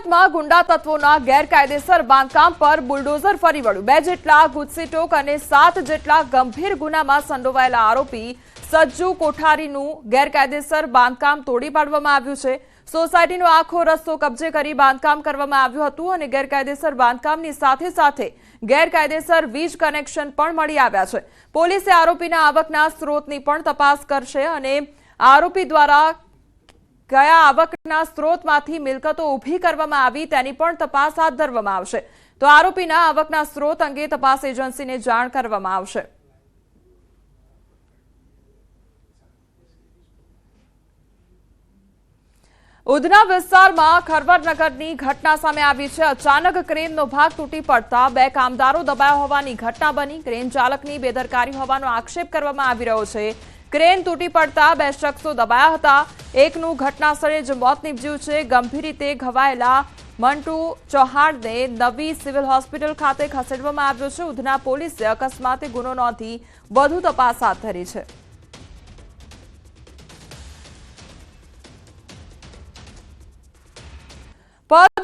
સુરતમાં ગુંડા તત્વોના ગેરકાયદેસર બાંધકામ પર બુલડોઝર ફરી વળ્યું. બે જેટલા ગુજસીટોક અને સાત જેટલા ગંભીર ગુનામાં સંડોવાયેલા આરોપી સજ્જુ કોઠારીનું ગેરકાયદેસર બાંધકામ તોડી પાડવામાં આવ્યું છે. સોસાયટીનો આખો રસ્તો કબજે કરી બાંધકામ કરવામાં આવ્યું હતું અને ગેરકાયદેસર બાંધકામની સાથે સાથે ગેરકાયદેસર વીજ કનેક્શન પણ મળી આવ્યા છે. પોલીસે આરોપીના આવકના સ્ત્રોતની પણ તપાસ કરશે અને આરોપી દ્વારા કયા આવકના સ્ત્રોતમાંથી મિલકતો ઊભી કરવામાં આવી, તેની પણ તપાસ હાથ ધરવામાં આવશે. તો આરોપીના આવકના સ્ત્રોત અંગે તપાસ એજન્સીને જાણ કરવામાં આવશે. ઉધના વિસ્તારમાં ખરવરનગરની ઘટના સામે આવી છે. અચાનક ક્રેનનો ભાગ તૂટી પડતા બે કામદારો દબાયા હોવાની ઘટના બની. ક્રેન ચાલકની બેદરકારી હોવાનો આક્ષેપ કરવામાં આવી રહ્યો છે. ક્રેન તૂટી પડતા બે શખ્સો દબાયા હતા. એકનું ઘટના સ્થળે જ મોત નીપજ્યું છે. ગંભીર રીતે ઘવાયેલા મંટુ ચૌહાણને નવી સિવિલ હોસ્પિટલ ખાતે ખસેડવામાં આવ્યો છે. ઉધના પોલીસે અકસ્માતે ગુનો નોંધી વધુ તપાસ હાથ ધરી છે.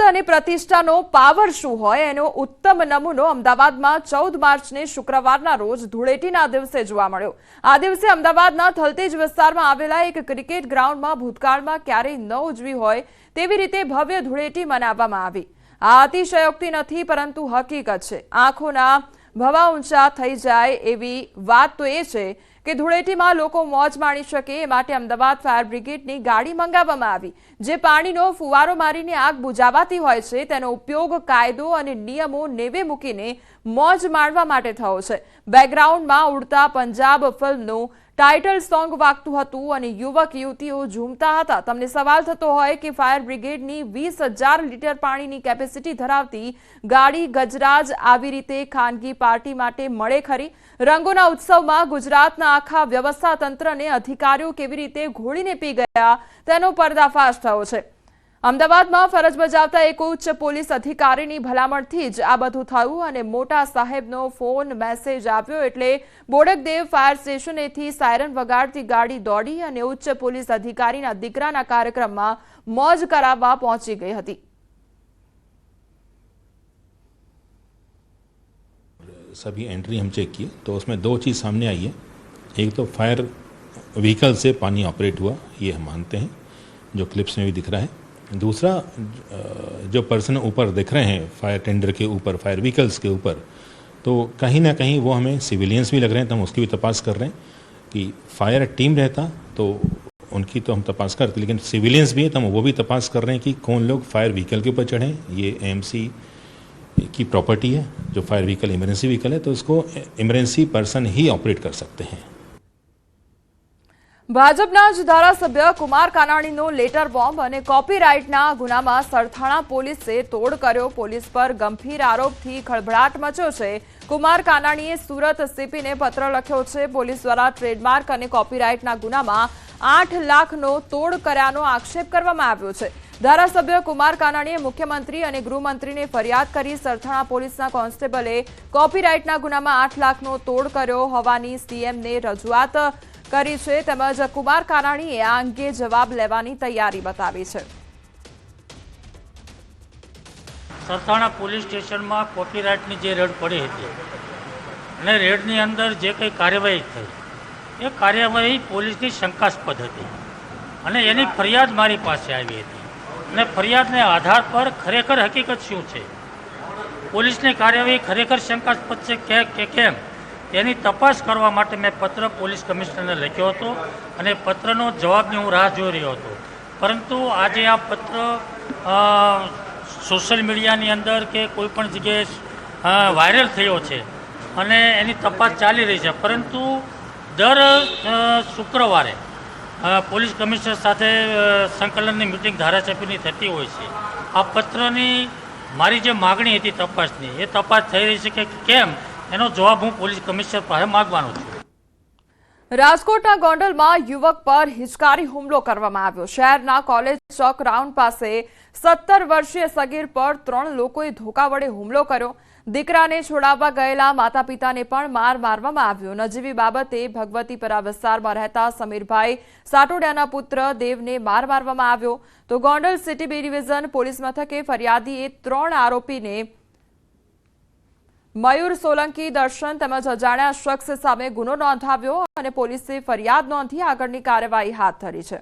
અને પ્રતિષ્ઠાનો પાવર શું હોય એનો ઉત્તમ નમૂનો અમદાવાદમાં ચૌદ માર્ચને શુક્રવારના રોજ ધૂળેટીના દિવસે જોવા મળ્યો. આ દિવસે અમદાવાદના થલતેજ વિસ્તારમાં આવેલા એક ક્રિકેટ ગ્રાઉન્ડમાં ભૂતકાળમાં ક્યારેય ન ઉજવી હોય તેવી રીતે ભવ્ય ધૂળેટી મનાવવામાં આવી. આ અતિશયોક્તિ નથી, પરંતુ હકીકત છે. આંખોના ભવા ઊંચા થઈ જાય એવી વાત તો એ છે કે ધૂળેટીમાં લોકો મોજ માણી શકે એ માટે અમદાવાદ ફાયર બ્રિગેડની ગાડી મંગાવવામાં આવી. જે પાણીનો ફુવારો મારીને આગ બુજાવાતી હોય છે, તેનો ઉપયોગ કાયદો અને નિયમો નેવે મૂકીને મોજ માણવા માટે થયો છે. બેકગ્રાઉન્ડમાં ઉડતા પંજાબ ફિલ્મનું ટાઇટલ સોંગ વાગતું હતું અને યુવક યુવતીઓ ઝૂમતા હતા. તમને સવાલ થતો હોય કે ફાયર બ્રિગેડની વીસ હજાર લીટર પાણીની કેપેસિટી ધરાવતી ગાડી ગજરાજ આવી રીતે ખાનગી પાર્ટી માટે મળે ખરી? રંગોના ઉત્સવમાં ગુજરાતના આખા વ્યવસ્થા તંત્રને અધિકારીઓ કેવી રીતે ઘોળીને પી ગયા તેનો પર્દાફાશ થયો છે અમદાવાદમાં ફરજ બજાવતા એક ઉચ્ચ પોલીસ અધિકારીની ભલામણથી જ આ બધું થયું અને મોટા સાહેબનો ફોન મેસેજ આવ્યો એટલે બોડકદેવ ફાયર સ્ટેશનેથી સાયરન વગાડતી ગાડી દોડી અને ઉચ્ચ પોલીસ અધિકારીના દીકરાના કાર્યક્રમમાં મોજ કરાવવા પહોંચી ગઈ હતી सभी एंट्री हम चेक किए तो उसमें दो चीज़ सामने आई है एक तो फायर व्हीकल से पानी ऑपरेट हुआ, ये हम मानते हैं, जो क्लिप्स में भी दिख रहा है। दूसरा जो पर्सन ऊपर दिख रहे हैं फायर टेंडर के ऊपर फायर व्हीकल्स के ऊपर तो कहीं ना कहीं वो हमें सिविलियंस भी लग रहे हैं तो हम उसकी भी तपास कर रहे हैं कि फायर टीम रहता तो उनकी तो हम तपास करते लेकिन सिविलियंस भी हैं तो हम वो भी तपास कर रहे हैं कि कौन लोग फायर व्हीकल के ऊपर चढ़े। ये एमसी की प्रॉपर्टी है, जो फायर व्हीकल इमरजेंसी व्हीकल है तो उसको इमरजेंसी पर्सन ही ऑपरेट कर सकते हैं। ભાજપના જ ધારાસભ્ય કુમાર કાનાણીનો લેટર બોમ્બ અને કોપીરાઇટના ગુનામાં સરથાણા પોલીસે તોડ કર્યો. પોલીસ પર ગંભીર આરોપથી ખળભળાટ મચ્યો છે. કુમાર કાનાણીએ સુરત સીપીને પત્ર લખ્યો છે. પોલીસ દ્વારા ટ્રેડમાર્ક અને કોપીરાઇટના ગુનામાં આઠ લાખનો તોડ કર્યાનો આક્ષેપ કરવામાં આવ્યો છે. ધારાસભ્ય કુમાર કાનાણીએ મુખ્યમંત્રી અને ગૃહમંત્રીને ફરિયાદ કરી સરથાણા પોલીસના કોન્સ્ટેબલે કોપીરાઇટના ગુનામાં આઠ લાખનો તોડ કર્યો હોવાની સીએમને રજૂઆત કરી છે તેમજ કુમાર કાનાણીએ આ અંગે જવાબ લેવાની તૈયારી બતાવી છે. સરથાણા પોલીસ સ્ટેશનમાં કોપીરાઇટની જે રેડ પડી હતી અને રેડની અંદર જે કંઈ કાર્યવાહી થઈ, એ કાર્યવાહી પોલીસની શંકાસ્પદ હતી અને એની ફરિયાદ મારી પાસે આવી હતી અને ફરિયાદને આધાર પર ખરેખર હકીકત શું છે? પોલીસની કાર્યવાહી ખરેખર શંકાસ્પદ છે કે કેમ? તેની તપાસ કરવા માટે મેં પત્ર પોલીસ કમિશનરને લખ્યો હતો અને પત્રનો જવાબની હું રાહ જોઈ રહ્યો હતો. પરંતુ આજે આ પત્ર સોશિયલ મીડિયાની અંદર કે કોઈ પણ જગ્યાએ વાયરલ થયો છે અને એની તપાસ ચાલી રહી છે. પરંતુ દર શુક્રવારે પોલીસ કમિશનર સાથે સંકલનની મિટિંગ ધારાસભ્યની થતી હોય છે. આ પત્રની મારી જે માગણી હતી તપાસની, એ તપાસ થઈ રહી છે કે કેમ? એનો જવાબ હું પોલીસ કમિશનર પાસે માગવાનો છું. રાજકોટના ગોંડલમાં યુવક પર હિચકારી હુમલો કરવામાં આવ્યો. શહેરના કોલેજ ચોક રાઉન્ડ પાસે સત્તર વર્ષીય સગીર પર ત્રણ લોકોએ ધોકા વડે હુમલો કર્યો. દીકરાને છોડાવવા ગયેલા માતા પિતાને પણ માર મારવામાં આવ્યો. નજીવી બાબતે ભગવતીપરા વિસ્તારમાં રહેતા સમીરભાઈ સાટોડિયાના પુત્ર દેવને માર મારવામાં આવ્યો. તો Gondal city B division police મથકે ફરિયાદીએ ત્રણ આરોપીને મયુર સોલંકી દર્શન તેમજ અજાણ્યા શખ્સ સામે ગુનો નોંધાવ્યો અને પોલીસે ફરિયાદ નોંધી આગળની કાર્યવાહી હાથ ધરી છે.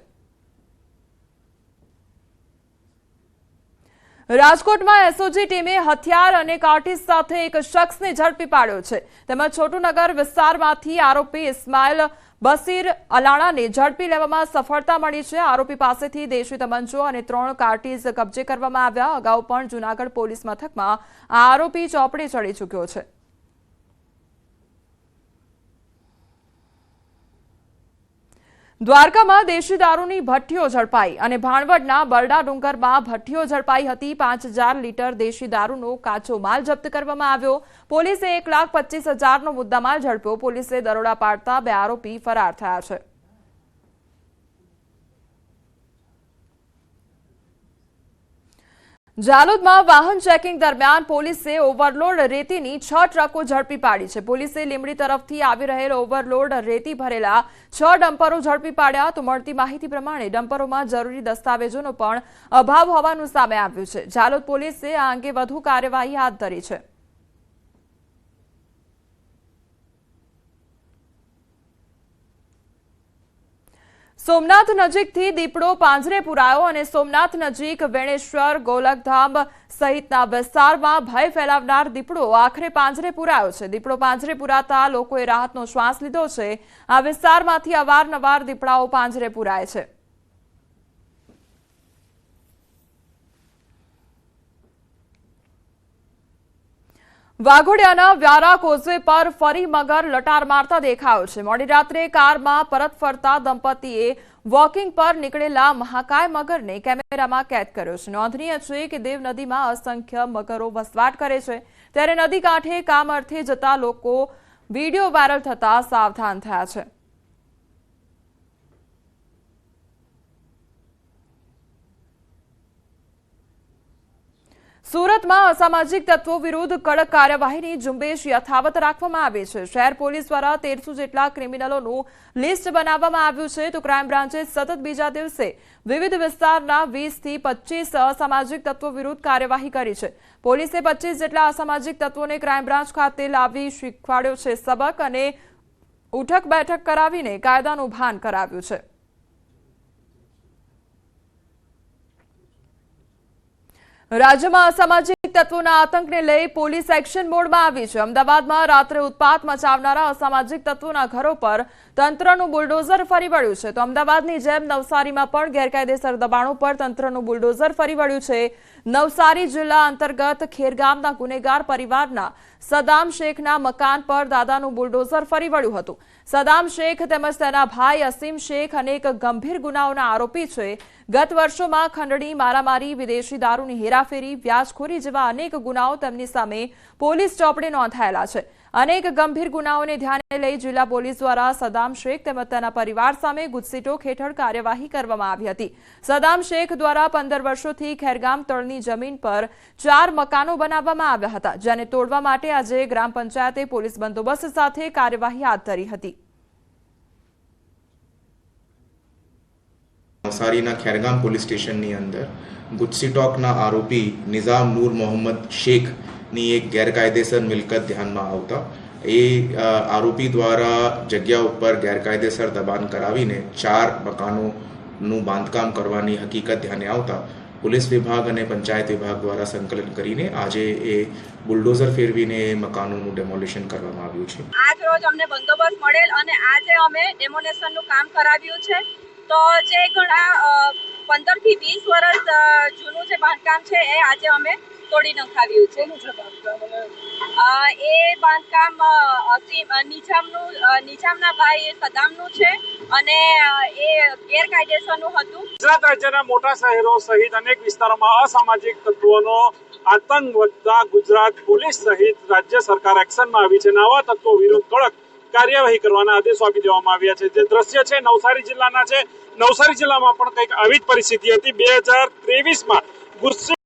રાજકોટમાં એસઓજી ટીમે હથિયાર અને કાર્ટીસ સાથે એક શખ્સને ઝડપી પાડ્યો છે. તેમજ છોટુનગર વિસ્તારમાંથી આરોપી ઇસ્માઇલ બસીર અલાણાને ઝડપી લેવામાં સફળતા મળી છે. આરોપી પાસેથી દેશી તમંચો અને ત્રણ કાર્ટીઝ કબજે કરવામાં આવ્યા. અગાઉ પણ જૂનાગઢ પોલીસ મથકમાં આરોપી ચોપડે ચડી ચૂક્યો છે. દ્વારકામાં દેશી દારૂની ભઠ્ઠીઓ ઝડપાઈ અને ભાણવડના બરડા ડુંગરમાં ભઠ્ઠીઓ ઝડપાઈ હતી. પાંચ હજાર લીટર દેશી દારૂનો કાચો માલ જપ્ત કરવામાં આવ્યો. પોલીસે એક લાખ પચીસ હજારનો મુદ્દામાલ ઝડપ્યો. પોલીસે દરોડા પાડતા બે આરોપી ફરાર થયા છે. જાલોદમાં વાહન ચેકિંગ દરમિયાન પોલીસે ઓવરલોડ રેતીની છ ટ્રકો ઝડપી પાડી છે. પોલીસે લીંબડી તરફથી આવી રહેલ ઓવરલોડ રેતી ભરેલા છ ડમ્પરો ઝડપી પાડ્યા તો મળતી માહિતી પ્રમાણે ડમ્પરોમાં જરૂરી દસ્તાવેજોનો પણ અભાવ હોવાનું સામે આવ્યું છે. જાલોદ પોલીસે આ અંગે વધુ કાર્યવાહી હાથ ધરી છે. સોમનાથ નજીકથી દીપડો પાંજરે પુરાયો અને સોમનાથ નજીક વેણેશ્વર, ગોલકધામ સહિતના વિસ્તારમાં ભય ફેલાવનાર દીપડો આખરે પાંજરે પુરાયો છે. દીપડો પાંજરે પુરાતા લોકોએ રાહતનો શ્વાસ લીધો છે. આ વિસ્તારમાંથી અવારનવાર દીપડાઓ પાંજરે પુરાય છે. વાઘોડિયાના વ્યારા કોઝવે પર ફરી મગર લટાર મારતા દેખાયો છે. મોડી રાત્રે કારમાં પરત ફરતા દંપતીએ વોકિંગ પર નીકળેલા મહાકાય મગરને કેમેરામાં કેદ કર્યો છે. નોંધનીય છે કે દેવ નદીમાં અસંખ્ય મગરો વસવાટ કરે છે. ત્યારે નદી કાંઠે કામ અર્થે જતા લોકો વીડિયો વાયરલ થતા સાવધાન થયા છે. સુરતમાં અસામાજિક તત્વો વિરુદ્ધ કડક કાર્યવાહીની ઝુંબેશ યથાવત રાખવામાં આવી છે. શહેર પોલીસ દ્વારા તેરસો જેટલા ક્રિમિનલોનું લિસ્ટ બનાવવામાં આવ્યું છે તો ક્રાઇમ બ્રાન્ચે સતત બીજા દિવસે વિવિધ વિસ્તારના વીસથી પચીસ અસામાજિક તત્વો વિરુદ્ધ કાર્યવાહી કરી છે. પોલીસે પચીસ જેટલા અસામાજિક તત્વોને ક્રાઇમ બ્રાન્ચ ખાતે લાવી શીખવાડ્યો છે સબક અને ઉઠક બેઠક કરાવીને કાયદાનું ભાન કરાવ્યું છે. રાજ્યમાં અસામાજિક તત્વોના આતંકને લઈ પોલીસ એક્શન મોડમાં આવી છે. અમદાવાદમાં રાત્રે ઉત્પાત મચાવનારા અસામાજિક તત્વોના ઘરો પર તંત્રનું બુલડોઝર ફરી વળ્યું છે. તો અમદાવાદની જેમ નવસારીમાં પણ ગેરકાયદેસર દબાણો પર તંત્રનું બુલડોઝર ફરી વળ્યું છે. નવસારી જિલ્લા અંતર્ગત ખેરગામના ગુનેગાર પરિવારના સદામ શેખના મકાન પર દાદાનું બુલડોઝર ફરી વળ્યું હતું. સદામ શેખ તેમજ તેના ભાઈ અસીમ શેખ અનેક ગંભીર ગુનાઓના આરોપી છે. ગત વર્ષોમાં ખંડણી, મારામારી, વિદેશી દારૂની હેરાફેરી, વ્યાજખોરી જેવા અનેક ગુનાઓ તેમની સામે પોલીસ ચોપડે નોંધાયેલા છે. અનેક ગંભીર ગુનાઓને ધ્યાને લઈ જિલ્લા પોલીસ દ્વારા સદામ શેખ તેમજ તેના પરિવાર સામે ગુજસીટોક હેઠળ કાર્યવાહી કરવામાં આવી હતી. સદામ શેખ દ્વારા પંદર વર્ષોથી ખેરગામ તળની જમીન પર ચાર મકાનો બનાવવામાં આવ્યા હતા, જેને તોડવા માટે આજે ગ્રામ પંચાયતે પોલીસ બંદોબસ્ત સાથે કાર્યવાહી હાથ ધરી હતી. નવસારીના ખેરગામ પોલીસ સ્ટેશનની અંદર ગુજસીટોકના આરોપી નિઝામ નૂર મોહમ્મદ શેખની એક ગેરકાયદેસર મિલકત ધ્યાનમાં આવતા એ આરોપી દ્વારા જગ્યા ઉપર ગેરકાયદેસર દબાણ કરાવીને ચાર મકાનોનું બાંધકામ કરવાની હકીકત ધ્યાને આવતા પોલીસ વિભાગ અને પંચાયત વિભાગ દ્વારા સંકલન કરીને આજે એ બુલડોઝર ફેરવીને મકાનોનું ડેમોલિશન કરવામાં આવ્યું છે. આજ રોજ અમને બંદોબસ્ત મળેલ અને આજે અમે ડેમોલેશનનું કામ કરાવ્યું છે. તો જે ઘણા પંદરથી વીસ વર્ષ જૂનું જે બાંધકામ છે એ આજે અમે તોડી નખાવ્યું છે. એ બાંધકામ અ, નિજામના ભાઈ સદામનું છે અને એ ગેરકાયદેસરનું હતું. ગુજરાત રાજ્યના મોટા શહેરો સહિત અનેક વિસ્તારોમાં અસામાજિક તત્વોનો આતંક વધતા ગુજરાત પોલીસ સહિત રાજ્ય સરકાર એક્શનમાં આવી છે. અને આવા તત્વો વિરુદ્ધ કડક કાર્યવાહી કરવાના આદેશો આપી દેવામાં આવ્યા છે. જે દ્રશ્ય છે, નવસારી જિલ્લાના છે. નવસારી જિલ્લામાં પણ કંઈક આવી જ પરિસ્થિતિ હતી. બે હજાર ત્રેવીસમાં ગુસ્સી